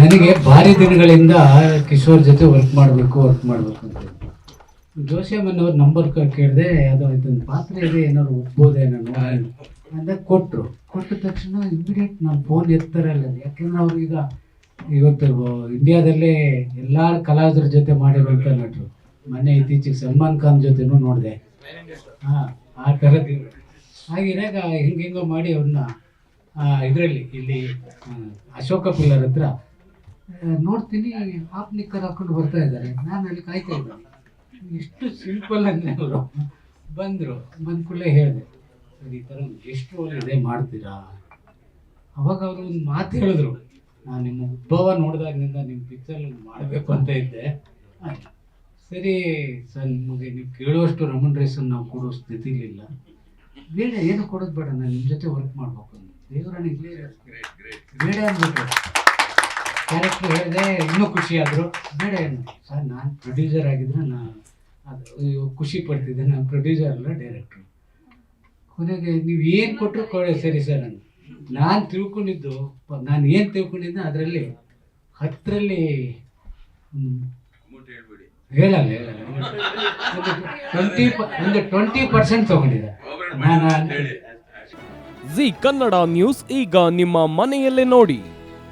ನನಗೆ ಭಾರಿ ದಿನಗಳಿಂದ ಕಿಶೋರ್ ಜೊತೆ ವರ್ಕ್ ಮಾಡಬೇಕು ವರ್ಕ್ ಮಾಡಬೇಕು ಅಂತ. ಜೋಶಿಯಮ್ಮನವ್ರ ನಂಬರ್ ಕೇಳಿದೆ ಅದು ಇದೊಂದು ಪಾತ್ರ ಇದೆ, ಏನಾದ್ರು ಒಪ್ಬೋದೇ ನಾನು ಅಂತ ಕೊಟ್ಟರು ಕೊಟ್ಟ ತಕ್ಷಣ ಇಮಿಡಿಯೇಟ್ ನಾನು ಫೋನ್ ಎತ್ತಾರಲ್ಲ ಯಾಕೆಂದ್ರೆ ಅವ್ರು ಈಗ ಇವತ್ತು ಇಂಡಿಯಾದಲ್ಲೇ ಎಲ್ಲ ಕಲಾವಿದರ ಜೊತೆ ಮಾಡಿರುವಂಥ ನಟರು. ಮೊನ್ನೆ ಇತ್ತೀಚೆಗೆ ಸಲ್ಮಾನ್ ಖಾನ್ ಜೊತೆನೂ ನೋಡಿದೆ. ಹಾಂ, ಆ ಥರದ್ದು ಹಾಗಿರಾಗ ಹಿಂಗೆ ಹಿಂಗೋ ಮಾಡಿ ಅವ್ರನ್ನ ಇದರಲ್ಲಿ ಇಲ್ಲಿ ಅಶೋಕ ಪಿಲ್ಲರ್ ಹತ್ರ ನೋಡ್ತೀನಿ ಹಾಫ್ ನಿಕ್ಕರ್ ಹಾಕೊಂಡು ಬರ್ತಾ ಇದ್ದಾರೆ. ನಾನು ಅಲ್ಲಿ ಕಾಯ್ತಾ ಇದ್ದೀನಿ ಎಷ್ಟು ಸಿಂಪಲ್ ಅಂದರೆ ಅವರು ಬಂದರು. ಬಂದ ಕೂಡಲೇ ಹೇಳಿದೆ, ಸರ್, ಈ ಥರ ಎಷ್ಟು ಇದೆ ಮಾಡ್ತೀರಾ? ಅವಾಗ ಅವರು ಒಂದು ಮಾತು ಹೇಳಿದ್ರು. ನಾನು ನಿಮ್ಮ ಉದ್ಭವ ನೋಡಿದಾಗಿನಿಂದ ನಿಮ್ಮ ಪಿಕ್ಚರ್ ಮಾಡಬೇಕು ಅಂತ ಇದ್ದೆ. ಸರಿ, ಸರ್, ನಿಮಗೆ ನೀವು ಕೇಳುವಷ್ಟು ರಮನ್ ರೇಸನ್ನು ನಾವು ಕೊಡೋ ಸ್ಥಿತಿಲಿಲ್ಲ. ಬೇಡ, ಏನು ಕೊಡೋದು ಬೇಡ, ನಾನು ನಿಮ್ಮ ಜೊತೆ ವರ್ಕ್ ಮಾಡ್ಬೇಕು ಅಂತ. ದೇವರನ್ನ. ಬೇಡ ಅಂದ್ಬಿಟ್ರು ಕ್ಯಾರೆಕ್ಟರ್ ಹೇಳಿದೆ ಇನ್ನೂ ಖುಷಿಯಾದರು ಆದರು ಬೇಡ ಏನು ಸರ್ ನಾನು ಪ್ರೊಡ್ಯೂಸರ್ ಆಗಿದ್ರೆ ನಾನು ಅದು ಅಯ್ಯೋ, ಖುಷಿ ಪಡ್ತಿದ್ದೆ ನಾನು ಪ್ರೊಡ್ಯೂಸರ್ ಅಲ್ಲ ಡೈರೆಕ್ಟ್ರು ಕೊನೆಗೆ ನೀವು ಏನು ಕೊಟ್ಟರು ಕೊಡಿ ಸರಿ ಸರ್ ನಾನು ನಾನು ತಿಳ್ಕೊಂಡಿದ್ದು ನಾನು ಏನು ತಿಳ್ಕೊಂಡಿದ್ದೆ ಅದರಲ್ಲಿ ಹತ್ತರಲ್ಲಿ ಹೇಳಲ್ಲ ಹೇಳಲ್ಲ ಟ್ವೆಂಟಿ ಒಂದು ಟ್ವೆಂಟಿ ಪರ್ಸೆಂಟ್ ತೊಗೊಂಡಿದ್ದೆ. ನಾನು ಜಿ ಕನ್ನಡ ನ್ಯೂಸ್ ಈಗ ನಿಮ್ಮ ಮನೆಯಲ್ಲೇ ನೋಡಿ.